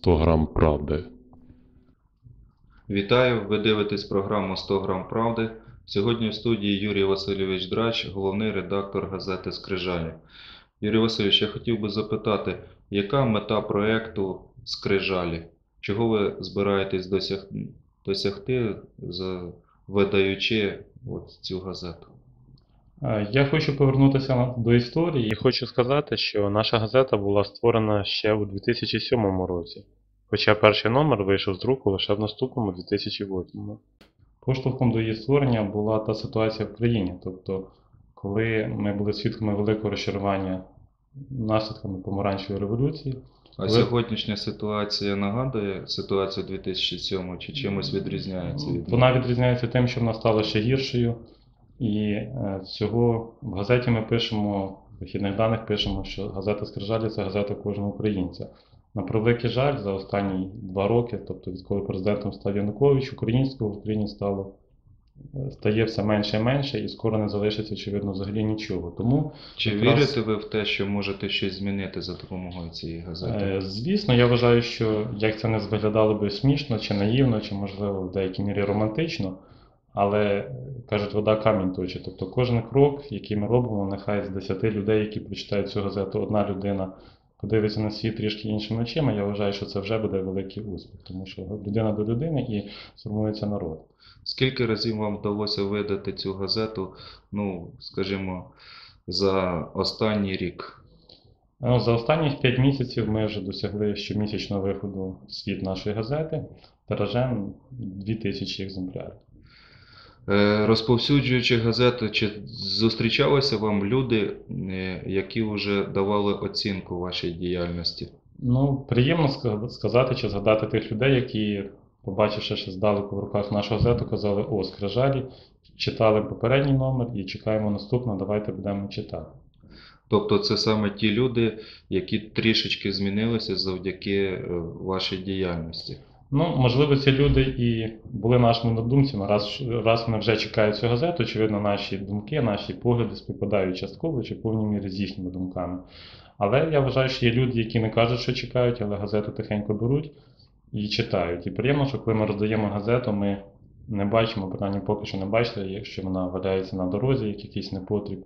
100 грам правди. Вітаю! Ви дивитесь програму 100 грам правди. Сьогодні в студії Юрій Васильович Драч, головний редактор газети Скрижалі. Юрій Васильович, я хотів би запитати, яка мета проекту Скрижалі? Чого ви збираєтесь досяг... досягти, видаючи от цю газету? Е, Я хочу повернутися до історії і хочу сказати, що наша газета була створена ще у 2007 році, хоча перший номер вийшов з друку лише в наступному 2008. Поштовхом до її створення була та ситуація в країні, тобто, коли ми були свідками великого розчарування наслідками помаранчевої революції, А Ви- сьогоднішня ситуація нагадує ситуацію 2007 чи чимось відрізняється від? Вона відрізняється тим, що вона стала ще гіршою. І е, цього в газеті ми пишемо, в вихідних даних пишемо, що газета Скрижалі це газета кожного українця. На превеликий жаль, за останні два роки, тобто відколи президентом став Янукович, українського в Україні стало е, стає все менше і менше, і скоро не залишиться, очевидно, взагалі нічого. Тому Чи якраз- вірите ви в те, що можете щось змінити за допомогою цієї газети? Е, Звісно, я вважаю, що як це не виглядало би смішно, чи наївно, чи можливо в деякій мірі романтично, але е, кажуть, вода камінь точить. Тобто кожен крок, який ми робимо, нехай з 10 людей, які прочитають цю газету, одна людина подивиться на світ трішки іншими очима, я вважаю, що це вже буде великий успіх, тому що людина до людини і сформується народ. Скільки разів вам вдалося видати цю газету, ну, скажімо, за останній рік? Ну, За останніх 5 місяців ми вже досягли щомісячного виходу в світ нашої газети тиражем 2000 екземплярів. Е, Розповсюджуючи газету, чи зустрічалися вам люди, е, які вже давали оцінку вашій діяльності? Ну, приємно сказати чи згадати тих людей, які, побачивши ще здалеку в руках нашу газету, казали, о, скрижалі, читали попередній номер і чекаємо наступного, давайте будемо читати. Тобто це саме ті люди, які трішечки змінилися завдяки е, вашій діяльності. Ну, можливо, ці люди і були нашими однодумцями. Раз, раз вони вже чекають цю газету, очевидно, наші думки, наші погляди співпадають частково чи повній мірі з їхніми думками. Але я вважаю, що є люди, які не кажуть, що чекають, але газету тихенько беруть і читають. І приємно, що коли ми роздаємо газету, ми не бачимо, принаймні поки що не бачили, якщо вона валяється на дорозі, як якийсь непотріб,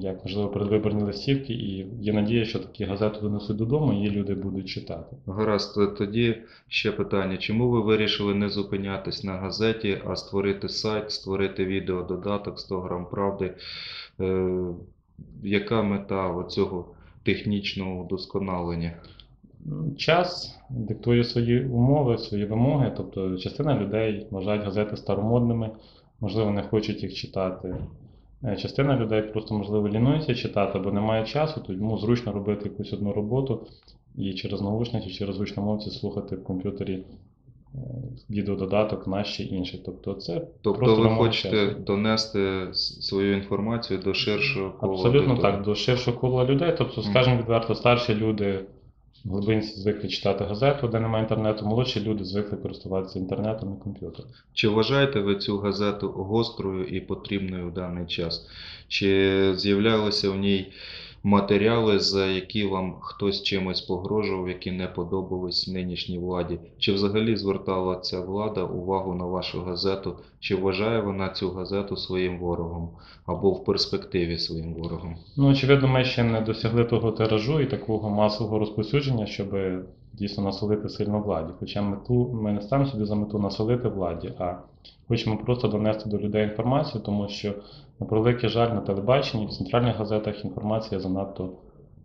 як можливо передвиборні листівки, і є надія, що такі газети донесуть додому, і її люди будуть читати. Гаразд, тоді ще питання. Чому ви вирішили не зупинятись на газеті, а створити сайт, створити відеододаток 100 грам правди? Е, яка мета цього технічного удосконалення? Час диктує свої умови, свої вимоги. Тобто частина людей вважають газети старомодними, можливо, не хочуть їх читати. Е, Частина людей просто, можливо, лінується читати, бо немає часу, тому зручно робити якусь одну роботу і через наушники, через гучномовці слухати в комп'ютері е, відеододаток наш чи інший. Тобто це Тобто просто ви хочете часу. донести свою інформацію до ширшого кола Абсолютно аудиторії? так, до ширшого кола людей. Тобто, скажімо відверто, старші люди глибинці звикли читати газету, де немає інтернету, молодші люди звикли користуватися інтернетом і комп'ютером. Чи вважаєте ви цю газету гострою і потрібною в даний час? Чи з'являлися в ній матеріали, за які вам хтось чимось погрожував, які не подобались нинішній владі? Чи взагалі звертала ця влада увагу на вашу газету? Чи вважає вона цю газету своїм ворогом або в перспективі своїм ворогом? Ну, очевидно, ми ще не досягли того тиражу і такого масового розповсюдження, щоб дійсно насолити сильно владі. Хоча мету ми не ставимо собі за мету насолити владі, а хочемо просто донести до людей інформацію, тому що, на превеликий жаль, на телебаченні, в центральних газетах інформація занадто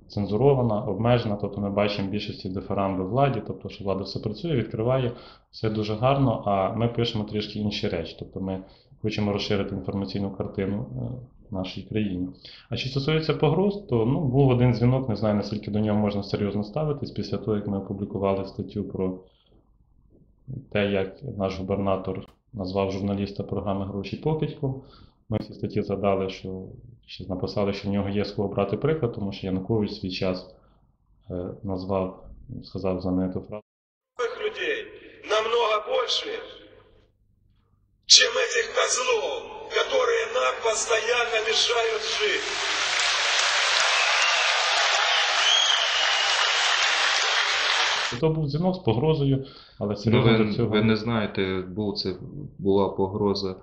цензурована, обмежена. Тобто ми бачимо більшості дифирамби владі, тобто, що влада все працює, відкриває, все дуже гарно, а ми пишемо трішки інші речі. Тобто ми хочемо розширити інформаційну картину е, нашій країні. А що стосується погроз, то ну, був один дзвінок, не знаю, наскільки до нього можна серйозно ставитись, після того, як ми опублікували статтю про те, як наш губернатор назвав журналіста програми Гроші покидьком. Ми в цій статті згадали, що ще написали, що в нього є з кого брати приклад, тому що Янукович свій час е, назвав, сказав знамениту фразу. Людей намного больше, чем этих козлов, которые нам постоянно мешают жить. То був дзвінок з погрозою, але Ну, ви, цього. ви не знаєте, був це була погроза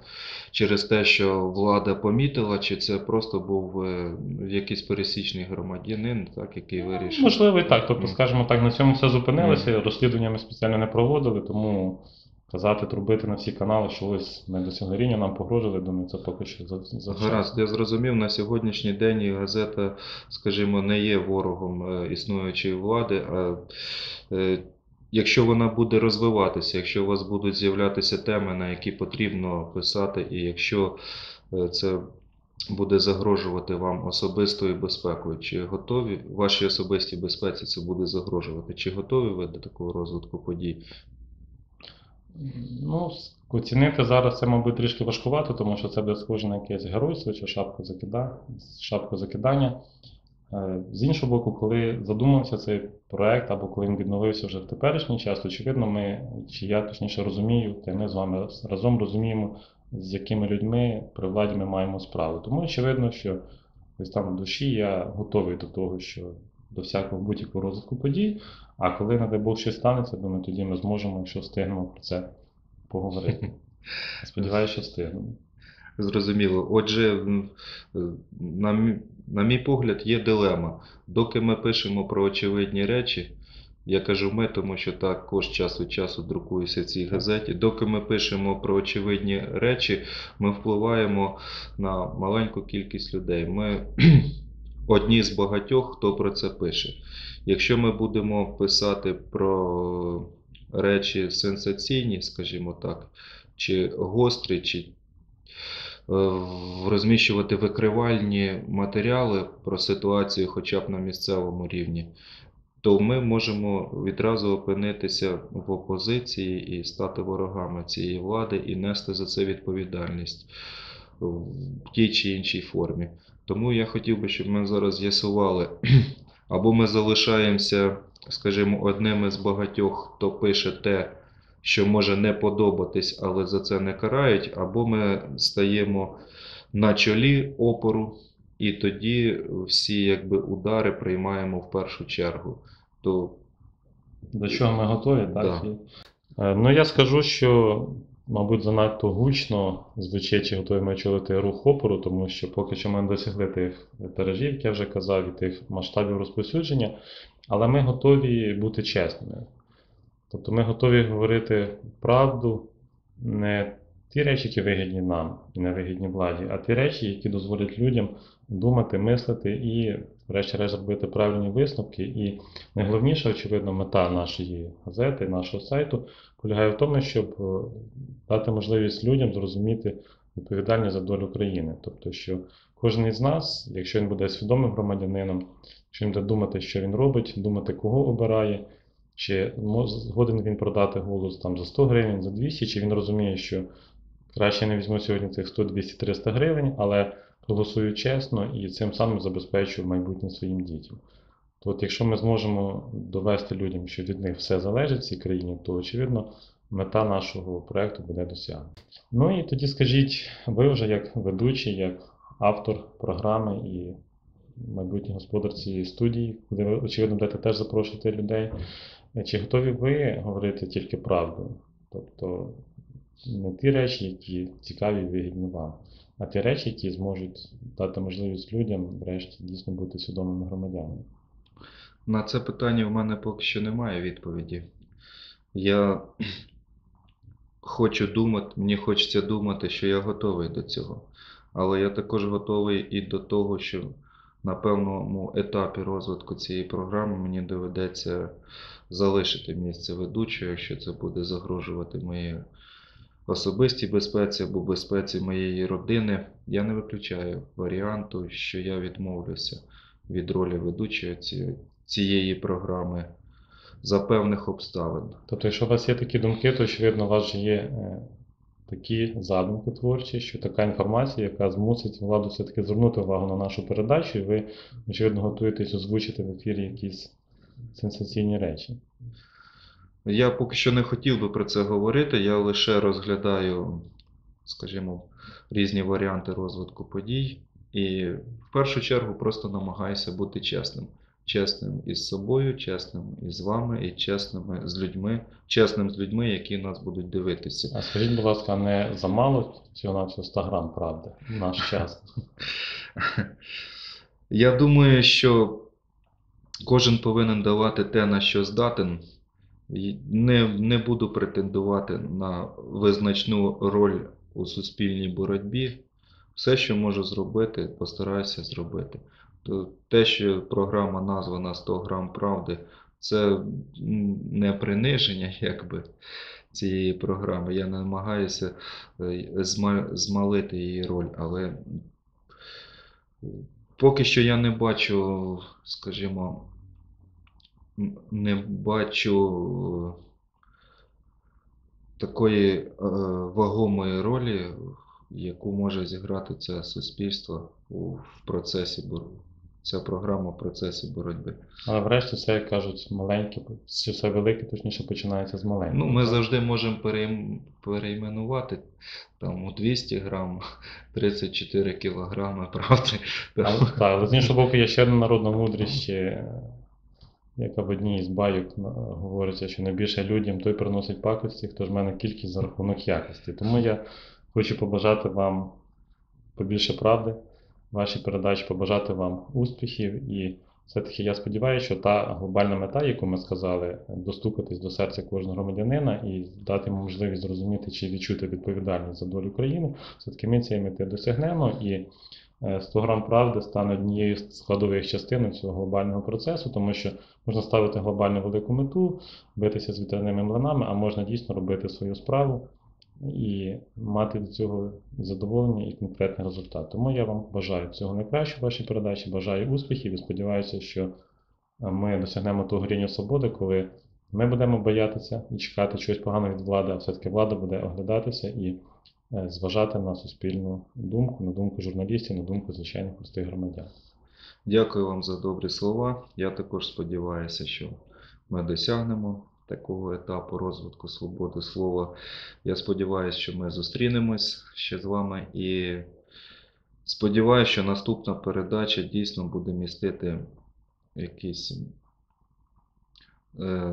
через те, що влада помітила, чи це просто був е, якийсь пересічний громадянин, так, який вирішив. Можливо, і так. Тобто, скажімо так, на цьому все зупинилося, розслідування ми спеціально не проводили, тому казати, трубити на всі канали, що ось ми досягли рівня, нам погрожували, думаю, це поки що за, Гаразд, я зрозумів, на сьогоднішній день газета, скажімо, не є ворогом е, існуючої влади, а е, якщо вона буде розвиватися, якщо у вас будуть з'являтися теми, на які потрібно писати, і якщо е, це буде загрожувати вам особистою безпекою, чи готові вашій особистій безпеці це буде загрожувати? Чи готові ви до такого розвитку подій? Ну, оцінити зараз це, мабуть, трішки важкувато, тому що це буде схоже на якесь геройство чи шапку, закида... шапку закидання. Е, З іншого боку, коли задумався цей проект, або коли він відновився вже в теперішній час, очевидно, ми, чи я точніше розумію, та й ми з вами разом розуміємо, з якими людьми при владі ми маємо справу. Тому очевидно, що десь там в душі я готовий до того, що до всякого будь-якого розвитку подій. А коли, дай Бог, щось станеться, думаю, тоді ми зможемо, якщо встигнемо про це поговорити. Сподіваюся, що встигнемо. Зрозуміло. Отже, на, мій- на мій погляд, є дилема. Доки ми пишемо про очевидні речі, я кажу ми, тому що також час від часу друкуюся в цій газеті. Доки ми пишемо про очевидні речі, ми впливаємо на маленьку кількість людей. Ми одні з багатьох, хто про це пише. Якщо ми будемо писати про речі сенсаційні, скажімо так, чи гострі, чи е, розміщувати викривальні матеріали про ситуацію хоча б на місцевому рівні, то ми можемо відразу опинитися в опозиції і стати ворогами цієї влади і нести за це відповідальність в тій чи іншій формі. Тому я хотів би, щоб ми зараз з'ясували, або ми залишаємося, скажімо, одним із багатьох, хто пише те, що може не подобатись, але за це не карають, або ми стаємо на чолі опору, і тоді всі якби, удари приймаємо в першу чергу. То До чого ми готові, так? Да. Е, Ну, я скажу, що, мабуть, занадто гучно звучить, чи ми очолити рух опору, тому що поки що ми не досягли тих тиражів, як я вже казав, і тих масштабів розповсюдження, але ми готові бути чесними. Тобто ми готові говорити правду, не ті речі, які вигідні нам і не вигідні владі, а ті речі, які дозволять людям думати, мислити і, врешті-решт, зробити правильні висновки. І найголовніша, очевидно, мета нашої газети, нашого сайту полягає в тому, щоб е, дати можливість людям зрозуміти відповідальність за долю країни. Тобто, що кожен із нас, якщо він буде свідомим громадянином, якщо він буде думати, що він робить, думати, кого обирає, чи згоден він продати голос там за 100 гривень, за 200, чи він розуміє, що краще не візьму сьогодні цих 100, 200, 300 гривень, але проголосую чесно і цим самим забезпечую майбутнє своїм дітям. То от якщо ми зможемо довести людям, що від них все залежить в цій країні, то очевидно мета нашого проекту буде досягнута. Ну і тоді скажіть, ви вже як ведучий, як автор програми і майбутній господар цієї студії, куди ви, очевидно, будете теж запрошувати людей, чи готові ви говорити тільки правду? Тобто не ті речі, які цікаві і вигідні вам, а ті речі, які зможуть дати можливість людям, врешті, дійсно бути свідомими громадянами. на це питання в мене поки що немає відповіді. Я хочу думати, мені хочеться думати, що я готовий до цього. Але я також готовий і до того, що на певному етапі розвитку цієї програми мені доведеться залишити місце ведучого, якщо це буде загрожувати моїй особистій безпеці або безпеці моєї родини. Я не виключаю варіанту, що я відмовлюся від ролі ведучого цієї програми за певних обставин. Тобто, якщо у вас є такі думки, то очевидно, у вас же є е, такі задумки творчі, що така інформація, яка змусить владу все-таки звернути увагу на нашу передачу, і ви, очевидно, готуєтесь озвучити в ефірі якісь сенсаційні речі. Я поки що не хотів би про це говорити, я лише розглядаю, скажімо, різні варіанти розвитку подій і в першу чергу просто намагаюся бути чесним. чесним із собою, чесним із вами і чесними з людьми, чесним з людьми, які нас будуть дивитися. А скажіть, будь ласка, не замало цього на 100 грам правди в наш час? Я думаю, що кожен повинен давати те, на що здатен. Не, не буду претендувати на визначну роль у суспільній боротьбі. Все, що можу зробити, постараюся зробити. То те, що програма названа 100 грам правди, це не приниження якби, цієї програми. Я намагаюся е, змалити її роль, але Поки що я не бачу, скажімо, не бачу е, такої е, вагомої ролі, яку може зіграти це суспільство у, процесі боротьби. Ця програма в процесі боротьби. Але врешті все, як кажуть, маленьке, все велике, точніше починається з маленького. Ну, ми завжди можемо перейменувати там у 200 грам 34 кілограми, правда? Але, так, але з іншого боку, є ще одна народна мудрість, яка в одній із байок на- говориться, що найбільше людям той приносить пакості, хто ж мене кількість за рахунок якості. Тому я хочу побажати вам побільше правди, вашій передачі побажати вам успіхів. І все-таки я сподіваюся, що та глобальна мета, яку ми сказали, достукатись до серця кожного громадянина і дати йому можливість зрозуміти чи відчути відповідальність за долю країни, все-таки ми цієї мети досягнемо. І Е, 100 грам правди стане однією з складових частин цього глобального процесу, тому що можна ставити глобальну велику мету, битися з вітряними млинами, а можна дійсно робити свою справу і мати від цього задоволення і конкретний результат. Тому я вам бажаю всього найкращого вашій передачі, бажаю успіхів і сподіваюся, що е, ми досягнемо того рівня свободи, коли ми будемо боятися і чекати чогось поганого від влади, а все-таки влада буде оглядатися і е, зважати на суспільну думку, на думку журналістів, на думку звичайних простих громадян. Дякую вам за добрі слова. Я також сподіваюся, що ми досягнемо такого етапу розвитку свободи слова. Я сподіваюся, що ми зустрінемось ще з вами і сподіваюся, що наступна передача дійсно буде містити якісь е,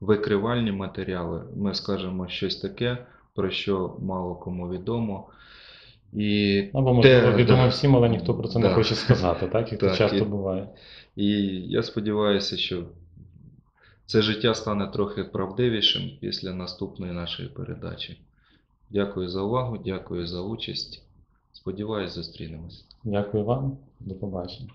викривальні матеріали. Ми скажемо щось таке, про що мало кому відомо. І Або можливо Те, відомо да. всім, але ніхто про це не хоче сказати, так як це часто і- буває. І я сподіваюся, що це життя стане трохи правдивішим після наступної нашої передачі. Дякую за увагу, дякую за участь. Сподіваюсь, зустрінемось. Дякую вам, до побачення.